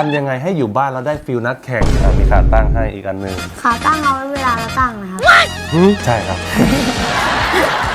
ทำยังไงให้อยู่บ้านแล้วได้ฟิลนักแข่งอะมีขาตั้งให้อีกอันหนึ่งขาตั้งเอาไว้เวลาเราตั้งนะครับใช่ครับ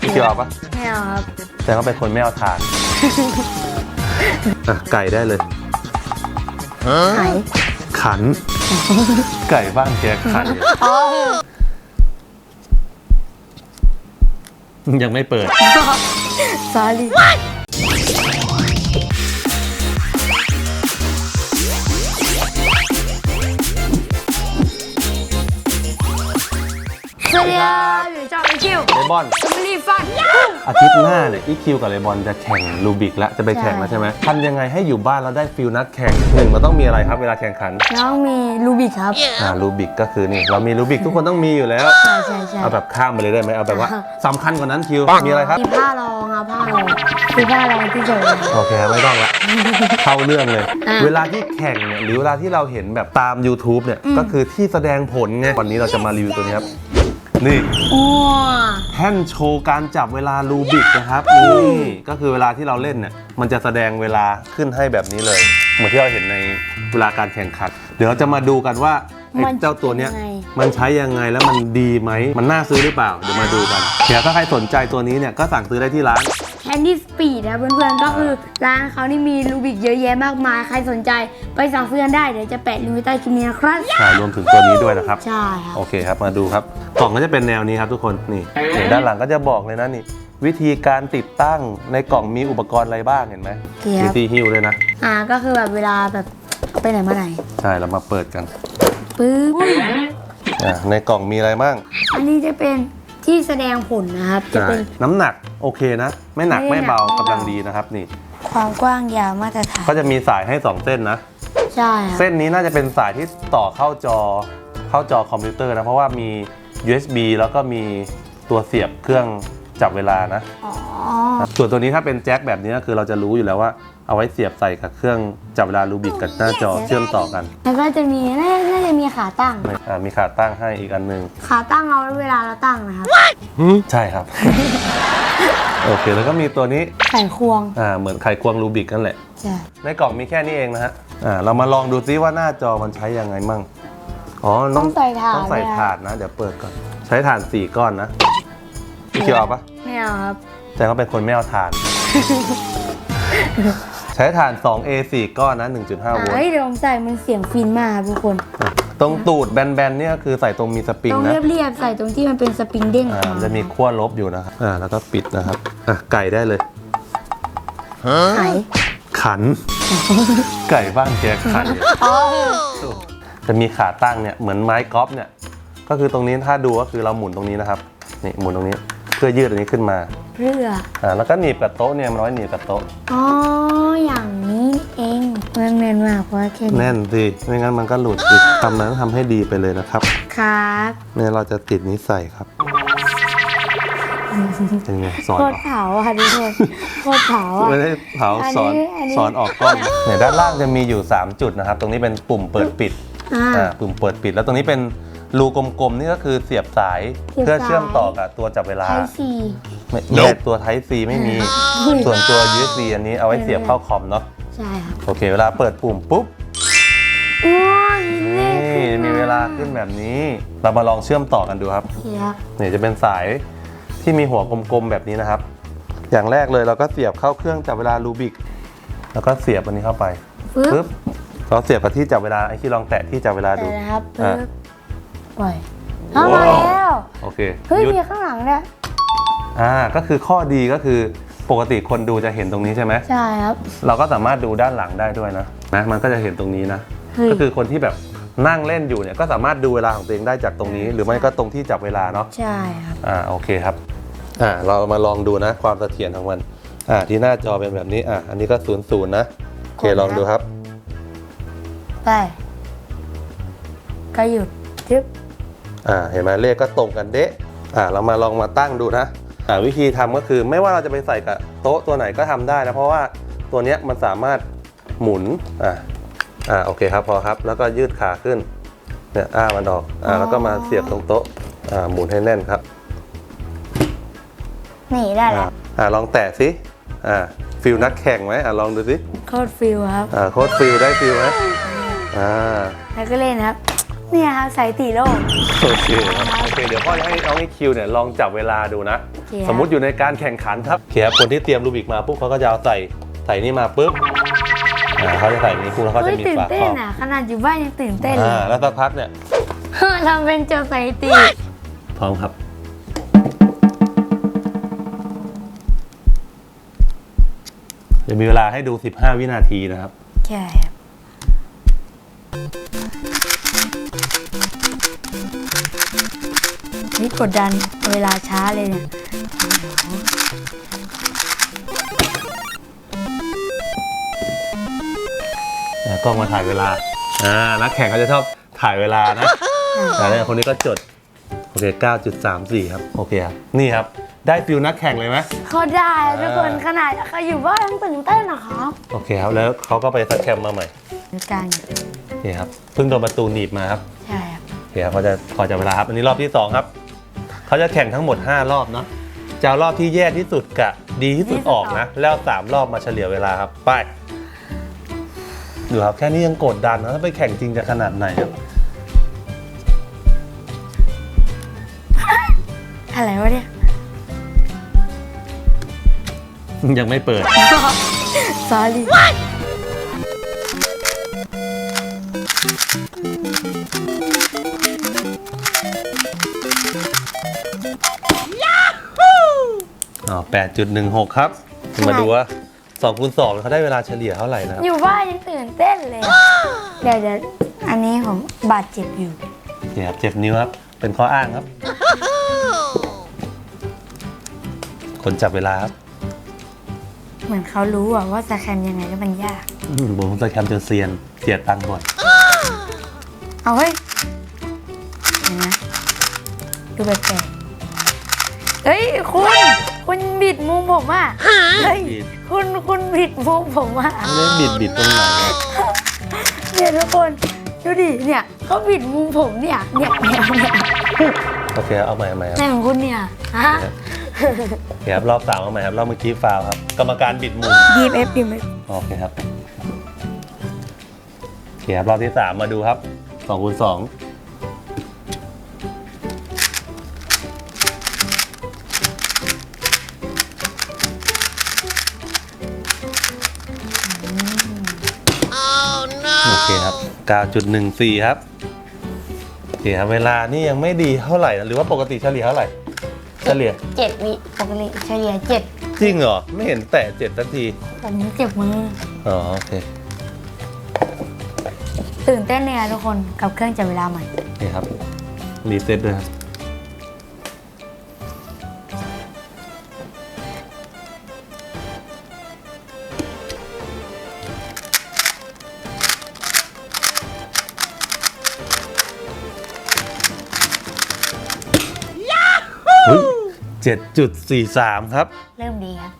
พี่เกียวเอาปะไม่เอาครับแต่เขาเป็นคนไม่เอาทานอะไก่ได้เลยไข่ขัน ไก่บ้านแกขันอ๋อยังไม่เปิดสาลี สวัสดีครับอยู่ช่องไอคิวเลบอนแฟมิลี่ฟันอาทิตย์หน้าเนี่ยอีคิวกับเลบอนจะแข่งลูบิกแล้วจะไปแข่งแล้วใช่ไหมทำยังไงให้อยู่บ้านแล้วได้ฟิลนักแข่งหนึ่งเราต้องมีอะไรครับเวลาแข่งขันน้องมีลูบิกครับอ่าลูบิกก็คือนี่เรามีลูบิกทุกคนต้องมีอยู่แล้วใช่ใช่ใช่เอาแบบข้ามไปเลยได้ไหมเอาแบบว่าสำคัญกว่านั้นคิวมีอะไรครับมีผ้ารองครับผ้ารองคือผ้ารองที่เจอโอเคไม่ต้องละเข้าเรื่องเลยอะเวลาที่แข่งเนี่ยหรือเวลาที่เราเห็นแบบตาม YouTube เนี่ยก็คือที่แสดงผลไงวันนี้เราจะมารีวิวตัวนี้ครับ นี่อ้วแท่นโชว์การจับเวลารูบิกนะครับนี่ก็คือเวลาที่เราเล่นเนี่ยมันจะแสดงเวลาขึ้นให้แบบนี้เลย เหมือนที่เราเห็นในเวลาการแข่งขัน เดี๋ยวเราจะมาดูกันว่าไอ้เจ้าตัวเนี้ยมันใช้ยังไงแล้วมันดีไหม มันน่าซื้อหรือเปล่า เดี๋ยวมาดูกัน เดี๋ยวถ้าใครสนใจตัวนี้เนี่ยก็สั่งซื้อได้ที่ร้าน แคนดี้สปีดนะเพื่อนๆ ก็คือร้านเขานี่มีลูบิกเยอะแยะมากมาย ใครสนใจไปสั่งซื้อกันได้ เดี๋ยวจะแปะลิงก์ไว้ใต้คลิปนี้นะครับ ใช่รวมถึงตัวนี้ด้วยนะครับ ใช่ครับ โอเคครับมาดูครับกล่องก็จะเป็นแนวนี้ครับทุกคนนี่เห็นด้านหลังก็จะบอกเลยนะนี่ วิธีการติดตั้งในกล่องมีอุปกรณ์อะไรบ้างเห็นไหมเกียมีบที่หิ้วด้วยนะอ่าก็คือแบบเวลาแบบไปไหนมาไหนใช่เรามาเปิดกันปึ๊บอะในกล่องมีอะไรบ้างอันนี้จะเป็น ที่แสดงผลนะครับจะใช่เป็น น้ำหนักโอเคนะ ไม่หนักไม่ไม่หนักเบาไม่เบา กำลังดีนะครับนี่ความกว้างยาวมาตรฐาน ก็จะมีสายให้สองเส้นนะ ใช่ครับเส้นนี้น่าจะเป็นสายที่ต่อเข้าจอเข้าจอคอมพิวเตอร์นะ เพราะว่ามี USB แล้วก็มีตัวเสียบเครื่องจับเวลานะ อ๋อส่วนตัวนี้ถ้าเป็นแจ็คแบบนี้ก็คือเราจะรู้อยู่แล้วว่า เอาไว้เสียบใส่กับเครื่องจับเวลารูบิกกับหน้าจอเชื่อมต่อกันแล้วก็จะมีน่าน่าจะมีขาตั้ง อ่ามีขาตั้งให้อีกอันหนึงขาตั้งเอาไว้เวลาเราตั้งนะครับใช่ครับ โอเคแล้วก็มีตัวนี้ไข่ควงอ่าเหมือนไขควงรูบิกนั่นแหละใช่ในกล่องมีแค่นี้เองนะฮะอ่าเรามาลองดูซิว่าหน้าจอมันใช้ยังไงมั่งอ๋อต้องใส่ถ่านต้องใส่ด้วยนะถ่านนะ เดี๋ยวเปิดก่อน ใช้ถ่านสี่ก้อนนะพี่เคียวเอาปะไม่เอาครับ แต่เขาเป็นคนไม่เอาถ่านใช้ถ่าน 2A 4 ก้อนนะ 1.5 โวลเฮ้ยต์เดี๋ยวผมใส่มันเสียงฟินมากครับทุกคน ตรงตูดแบนๆเนี่ยคือใส่ตรงมีสปริงตรงนะเรียบๆใส่ตรงที่มันเป็นสปริงเด้งอ่าออกมันจะมีขั้วลบอยู่นะครับอ่าแล้วก็ปิดนะครับอะไก่ได้เลย ไข่ขัน ไก่บ้านแกขันอ๋อจะมีขาตั้งเนี่ยเหมือนไม้กอล์ฟเนี่ย ก็คือตรงนี้ถ้าดูก็คือเราหมุนตรงนี้นะครับ นี่หมุนตรงนี้เพื่อยืดอันนี้ขึ้นมา เพื่ออ่าแล้วก็หนีบกับโต๊ะเนี่ยมันไว้หนีบกับโต๊ะอ๋อ อย่างนี้เองมันแน่นมากเพราะว่าแค่นี้แน่นสิไม่งั้นมันก็หลุดอีกทำนั้นทำให้ดีไปเลยนะครับครับ เนี่ยเราจะติดนี้ใส่ครับเป็นไงสอนโคเหรตรอเผาอะทุกคนโคตรเผาอะ ไม่ได้เผาอันนี้สอนอันนี้ สอนออกกล้องเนี่ยด้านล่างจะมีอยู่ 3 จุดนะครับ ตรงนี้เป็นปุ่มเปิดปิดอ่า อ่าปุ่มเปิดปิดแล้วตรงนี้เป็น รูกลมๆ นี่ก็คือเสียบสายเสียบเพื่อเชื่อมสายต่อกับตัวจับเวลา ไทยสี่ไม่ไม่ใช่ตัว Type C ไม่มี ส่วนตัว USB อันนี้เอาไว้เสียบเข้าคอมเนาะ ใช่ครับโอเค เวลาเปิดปุ่มปุ๊บว้าวมีเลนี่ขขึ้นมีเวลาขึ้นแบบนี้ เรามาลองเชื่อมต่อกันดูครับเสียบนี่จะเป็นสายที่มีหัวกลมๆแบบนี้นะครับ อย่างแรกเลยเราก็เสียบเข้าเครื่องจับเวลารูบิก แล้วก็เสียบอันนี้เข้าไปปึ๊บปึ๊บเราเสียบกับที่จับเวลาไอ้ที่ลองแตะที่จับเวลาดูแต่นะครับอะปึ๊บ ปล่อยเอามาแล้วโอเคเฮ้ยหยุดมีข้างหลังด้วยอ่าก็คือข้อดีก็คือปกติคนดูจะเห็นตรงนี้ใช่ไหมใช่ครับ เราก็สามารถดูด้านหลังได้ด้วยนะนะมันก็จะเห็นตรงนี้นะ เฮ้ย ก็คือคนที่แบบนั่งเล่นอยู่เนี่ยก็สามารถดูเวลาของตัวเองได้จากตรงนี้ หรือไม่ก็ตรงที่จับเวลาเนาะ ใช่ครับ อ่าโอเคครับอ่าเรามาลองดูนะความเสถียรของมันอ่าที่หน้าจอเป็นแบบนี้อ่าอันนี้ก็ศูนย์ศูนย์นะโอเคลองดูครับ ไปก็หยุดจึ๊บ อ่าเห็นไหมเลขก็ตรงกันเดะอ่าเรามาลองมาตั้งดูนะอ่าวิธีทำก็คือไม่ว่าเราจะไปใส่กับโต๊ะตัวไหนก็ทำได้นะเพราะว่าตัวเนี้ยมันสามารถหมุนอ่าอ่าโอเคครับพอครับ แล้วก็ยืดขาขึ้นเนี่ยอ้ามันออกอ่าแล้วก็มาเสียบตรงโต๊ะอ่าหมุนให้แน่นครับนี่ได้อ่าแล้วอ่าลองแตะสิอ่าฟิลนักแข่งไหมอ่าลองดูสิโคตรฟิลครับอ่าโค้ดฟิลได้ฟิลไหมอ่าแล้วก็เล่นนะครับ เนี่ยครับสายตีโลก โอเคครับโอเค เดี๋ยวพ่อจะให้น้องไอคิวเนี่ยลองจับเวลาดูนะ โอเคครับสมมุติอยู่ในการแข่งขันครับโอเคครับคนที่เตรียมรูบิกมาปุ๊บเขาก็จะเอาใส่ใส่นี่มาปุ๊บอ่าเขาจะใส่นี้ปุ๊บแล้วเขาเฮ้จะยมีตื่นฝาคเต้รนอบอะ ขนาดอยู่บ้านยังตื่นเต้นเลอ่ายแล้วสักพักเนี่ยทำเป็นเจ้าสายตีพร้อมครับจะมีเวลาให้ดู 15 วินาทีนะครับใช่ครับ นี่กดดันเวลาช้าเลยเนี่ยอ่ากล้องมาถ่ายเวลา อ่า นักแข่งเขาจะชอบถ่ายเวลานะ แต่เนี่ยคนนี้ก็จด โอเค 9.34 ครับ โอเคครับ นี่ครับ ได้ฟิลนักแข่งเลยไหมเขาได้อะทุกคนอ่าขนาดเขาอยู่บ้านยังตื่นเต้นนะครับ โอเคครับ แล้วเขาก็ไปสักแคมมาใหม่ดูการ นี่ครับเพิ่งโดนประตูหนีบมาครับใช่ครับโอเคครับเขาจะขอจับเวลาครับ อันนี้รอบที่2ครับเขาจะแข่งทั้งหมด 5 รอบเนาะจะเอารอบที่แย่ที่สุดกับดีที่สุดออกนะ แล้ว3รอบมาเฉลี่ยเวลาครับ ไปดูครับแค่นี้ยังกดดันนะถ้าไปแข่งจริงจะขนาดไหนครับอะไรวะเนี่ยยังไม่เปิด sorry อ๋อ8.16ครับ มาดูว่า2คูณ2เขาได้เวลาเฉลี่ยเท่าไหร่นะครับ อยู่บ้านยังตื่นเต้นเลย เดี๋ยวเดี๋ยวอันนี้ผมบาดเจ็บอยู่นี่ครับเจ็บนิ้วครับ เป็นข้ออ้างครับ คนจับเวลาครับ เหมือนเขารู้อะว่าสแคมยังไงแล้วมันยาก อืมผมจะแคมเจอเซียนเสียตังค์บ่อย เอาเฮ้ยเห็นไหมดูแปลกๆเฮ้ยคุณ คุณบิดมุมผมอะเฮ้ยบิด คุณคุณบิดมุมผมอะไม่ได้บิดบิดตรงไหนครับเนี่ยทุกคนดูดิเนี่ยเขาบิดมุมผมเนี่ยเนี่ยเนี่ยเนี่ยโอเคเอาใหม่เอาใหม่ครับในของคุณเนี่ยฮะโอเคครับรอบสามเอาใหม่ครับรอบเมื่อกี้ฟาวล์ครับ กรรมการบิดมุมดีเอฟดีเอฟโอเคครับโอเคครับรอบที่สามมาดูครับ สองคูณสองโอเคครับ 9.14 ครับโอเคครับ เวลานี่ยังไม่ดีเท่าไหร่นะหรือว่าปกติเฉลี่ยเท่าไหร่ เฉลี่ย เจ็ดวิปกติเฉลี่ยเจ็ดจริงเหรอ ไม่เห็นแตะเจ็ดสักที ตอนนี้เจ็บมือ อ๋อ โอเค ตื่นเต้นเลยอะทุกคนกับเครื่องจับเวลาใหม่ นี่ครับรีเซ็ตด้วยครับเจ็ดจุดสี่สามครับ เริ่มดีครับ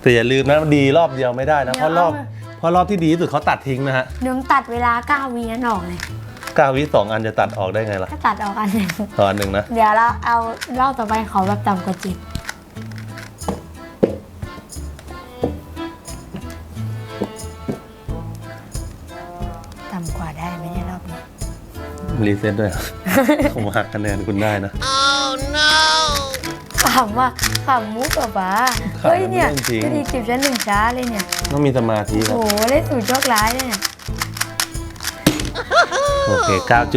แต่อย่าลืมนะดีรอบเดียวไม่ได้นะ เพราะรอบเดี๋ยวเพ ราะรอบที่ดีที่สุดเขาตัดทิ้งนะฮะเดี๋ยวผมตัดเวลา9วินั้นออกเลยเก้าวิสองอันจะตัดออกได้ไงล่ะก็ตัดออกอันหนึ่งตอนหนึ่งนะ เดี๋ยวเราเอารอบต่อไปขอแบบต่ำกว่าจิตต่ำกว่าได้ไหมเนี่ยรอบนี้ รีเซ็ตด้วยผมหักคะแนนคุณได้นะถามว่าขำมุกกับป๋าขำเฮ้ยเนี่ยจริงๆจะดีเก็บชั้นหนึ่งช้าเลยเนี่ยต้องมีสมาธิคโอ้รับโหเล่นสูตรโชคร้ายเลยเนี่ยโอเค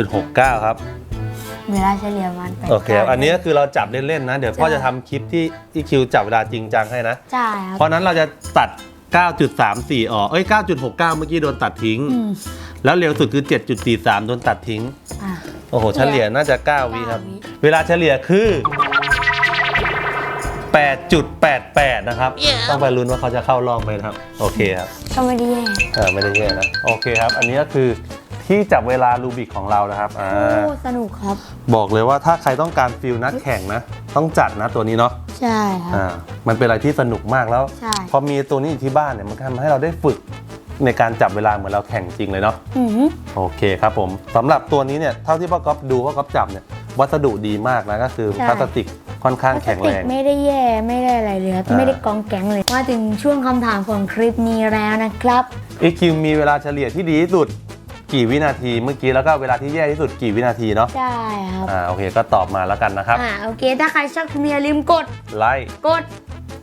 9.69 ครับ เวลาเฉลี่ยประมันแปดโอเคครับอันนี้ก็คือเราจับเล่น ๆ นะ เดี๋ยวพ่อจะทำคลิปที่อีคิวจับเวลาจริงจังให้นะ ใช่ครับเพราะนั้นเราจะตัด 9.34 ออก เอ้ย 9.69 เมื่อกี้โดนตัดทิ้ง อืมแล้วเร็วสุดคือ 7.43 โดนตัดทิ้ง อะ โอ้โห เฉลี่ยน่าจะ 9 วิครับเก้าวิเวลาเฉลี่ยคือ 8.88 นะครับต้องไปลุ้นว่าเขาจะเข้ารอบไหมนะครับ โอเคครับก็ไม่ได้แย่อ่าไม่ได้แย่นะ โอเคครับ อันนี้ก็คือที่จับเวลารูบิกของเรานะครับอ่า โอ้สนุกครับ บอกเลยว่าถ้าใครต้องการฟิลนักแข่งนะ ต้องจัดนะตัวนี้เนาะใช่ครับ อ่ามันเป็นอะไรที่สนุกมากแล้ว ใช่ พอมีตัวนี้อยู่ที่บ้านเนี่ยมันทำให้เราได้ฝึกในการจับเวลาเหมือนเราแข่งจริงเลยเนาะอือหือโอเคครับผมสำหรับตัวนี้เนี่ยเท่าที่พ่อก๊อฟดูพ่อก๊อฟจับเนี่ยวัสดุดีมากนะก็คือพลาสติก ค่อนข้างแข็งพแรลาสติงกไม่ได้แย่ไม่ได้อะไรเลยครับอ่าไม่ได้กองแก๊งเลยมาถึงช่วงคำถามของคลิปนี้แล้วนะครับ EQ มีเวลาเฉลี่ยที่ดีที่สุดกี่วินาทีเมื่อกี้แล้วก็เวลาที่แย่ที่สุดกี่วินาทีเนาะใช่ครับอ่าโอเคก็ตอบมาแล้วกันนะครับอ่าโอเค ถ้าใครชอบคลิปนี้อย่าลืมกดไลค์กด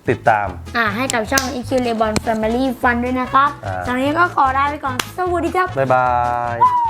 ติดตาม อ่าให้กับช่อง EQ l e b o n Family Fun ด้วยนะครับอ่าตอนนี้ก็ขอลาไปก่อนสวัสดีครับ บ๊ายบาย